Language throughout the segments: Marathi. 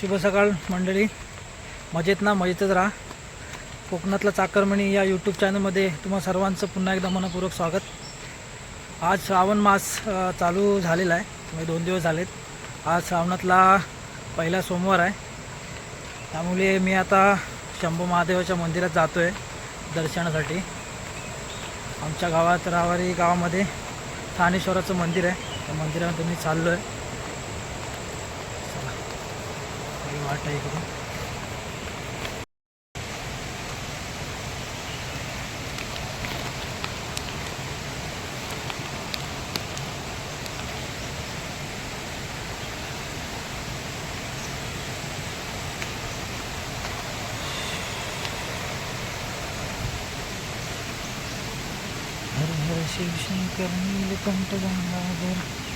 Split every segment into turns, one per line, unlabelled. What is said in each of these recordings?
शुभ सकाळ मंडळी. मजेत ना? मजेतच राहा. कोकणातला चाकरमणी या यूट्यूब चॅनलमध्ये तुम्हा सर्वांचं पुन्हा एकदा मनपूर्वक स्वागत. आज श्रावण मास चालू झालेला आहे. म्हणजे दोन दिवस झालेत. आज श्रावणातला पहिला सोमवार आहे. त्यामुळे मी आता शंभू महादेवाच्या मंदिरात जातो आहे दर्शनासाठी. आमच्या गावात रावारी गावामध्ये ठाणेश्वराचं मंदिर आहे. त्या मंदिरामध्ये मी चाललो आहे चला काही वाट आहे इकडे हर हर शिवशंकर नीलकंठ गंगाधर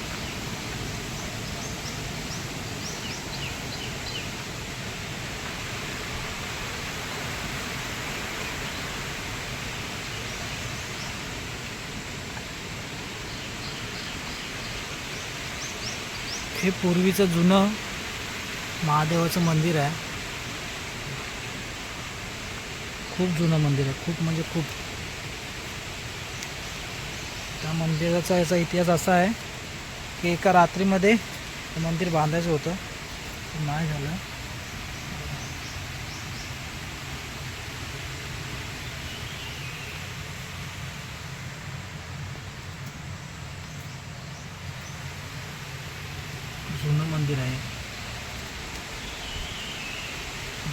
हे पूर्वीचं जुनं महादेवाचं मंदिर आहे. खूप जुनं मंदिर आहे. खूप म्हणजे खूप. त्या मंदिराचा याचा इतिहास असा आहे की एका रात्रीमध्ये मंदिर बांधायचं होतं. नाही झालं जुनं मंदिर आहे.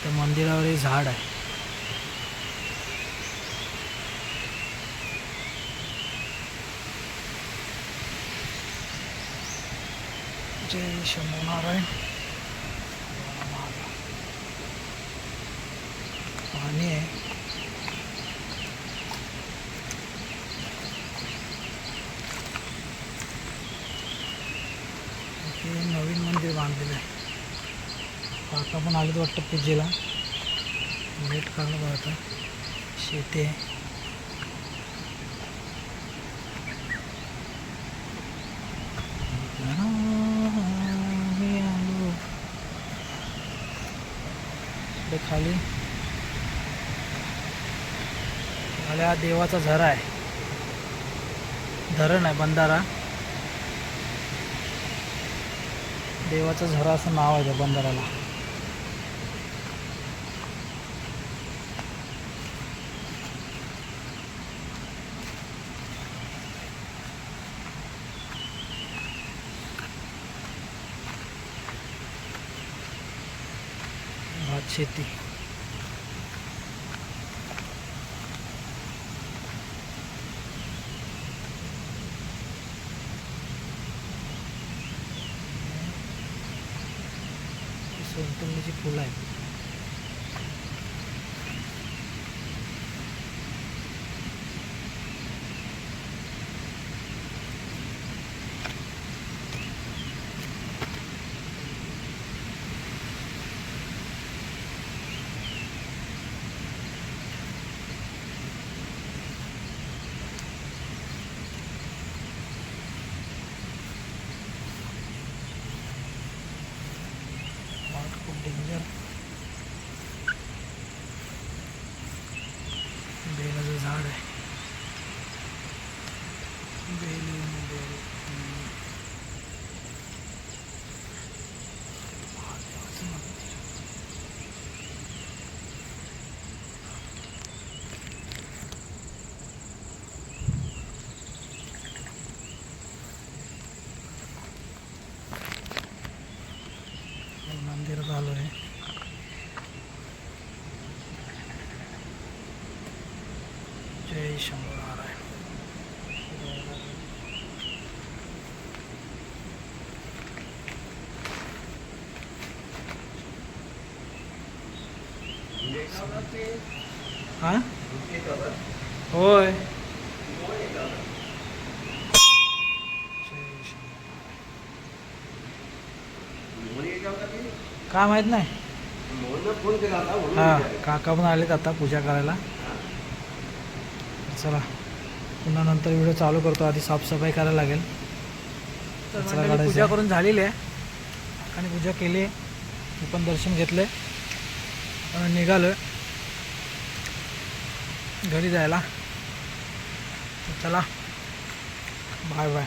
त्या मंदिरावर झाड आहे. जय शंभू नारायण. पाणी आहे. हे नवीन मंदिर बांधलेलं आहे. काका पण आलेत वाटतं पूजेला. भेट करणं बघा आता. शेती आहे. खाली खाली. हा देवाचा झरा आहे. धरण आहे बंधारा. देवाचा झरा असं नाव आहे त्या बंधाराला भात शेती. सोनटंडीची फुलं आहेत. वाट खूप डेंजर बेलाचं झाड आहे बेल बेल हम्म. महादेवाचं मंदिर. मंदिरात आलो आहे. जय शंभू नारायण. हा? होय जय शंभू काय माहीत नाही? हा. काका पण आलेत आता पूजा करायला. चला पुन्हा नंतर व्हिडिओ चालू करतो आधी साफसफाई करायला लागेल.
तर पूजा
आहे.
करून झालेली आहे.
आणि पूजा केली मी पण दर्शन घेतलं आहे निघालो आहे घरी जायला. चला बाय बाय.